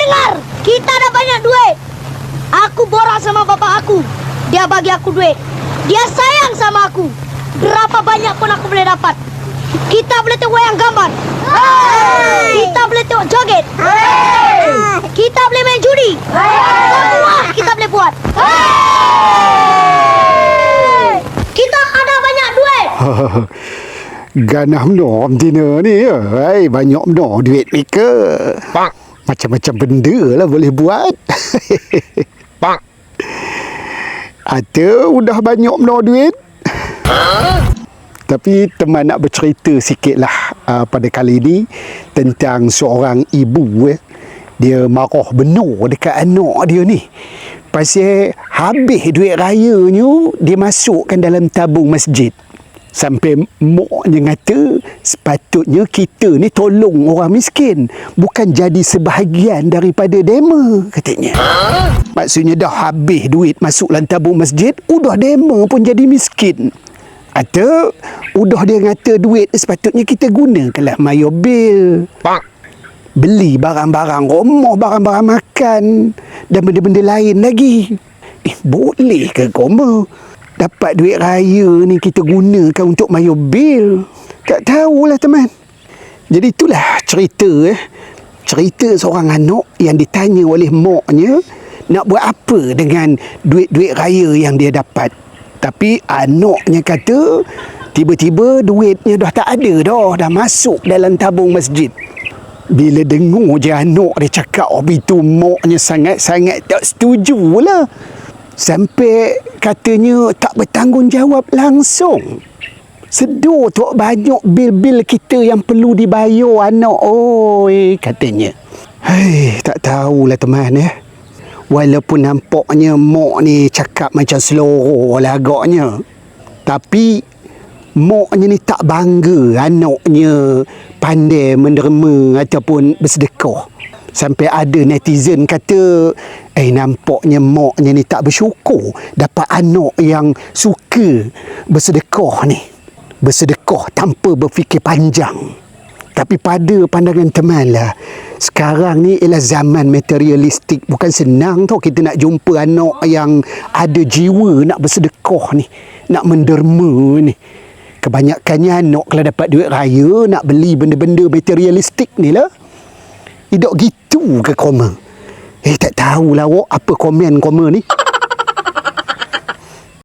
dengar. Kita ada banyak duit. Aku borak sama bapak aku. Dia bagi aku duit. Dia sayang sama aku. Berapa banyak pun aku boleh dapat. Kita boleh tengok wayang gambar. Kita boleh tengok joget. Kita boleh main judi. Semua kita boleh buat. Kita ada banyak duit. Ganah menom tina ni ya. Hai, banyak menom duit mereka. Pak. Macam-macam benda lah boleh buat. Pak. Ada udah banyak menom duit. Tapi teman nak bercerita sikit lah uh, pada kali ni tentang seorang ibu eh. Dia marah benar dekat anak dia ni. Pasal habis duit rayanya dia masukkan dalam tabung masjid. Sampai moknya kata sepatutnya kita ni tolong orang miskin. Bukan jadi sebahagian daripada dema katanya. Maksudnya dah habis duit masuk dalam tabung masjid, udah dema pun jadi miskin. Atau udah dia kata duit sepatutnya kita gunakanlah mayo bil. Pak. Beli barang-barang rumah, barang-barang makan dan benda-benda lain lagi. Eh, boleh ke koma? Dapat duit raya ni kita gunakan untuk mayo bil. Tak tahulah teman. Jadi itulah cerita eh. Cerita seorang anak yang ditanya oleh moknya nak buat apa dengan duit-duit raya yang dia dapat. Tapi anaknya kata tiba-tiba duitnya dah tak ada dah. Dah masuk dalam tabung masjid. Bila dengar je anak dia cakap oh, itu moknya sangat-sangat tak setuju lah. Sampai katanya tak bertanggungjawab langsung. Sedar tu banyak bil-bil kita yang perlu dibayar anak. Oi, katanya. Hei, tak tahulah teman ya. Walaupun nampaknya mak ni cakap macam seloroh lah agaknya. Tapi maknya ni tak bangga anaknya pandai menderma ataupun bersedekah. Sampai ada netizen kata, eh nampaknya maknya ni tak bersyukur dapat anak yang suka bersedekah ni. Bersedekah tanpa berfikir panjang. Tapi pada pandangan teman lah, sekarang ni ialah zaman materialistik. Bukan senang tau kita nak jumpa anak yang ada jiwa nak bersedekah ni. Nak menderma ni. Kebanyakannya anak kalau dapat duit raya nak beli benda-benda materialistik ni lah. Tidak gitu ke koma? Eh tak tahulah awak apa komen koma ni.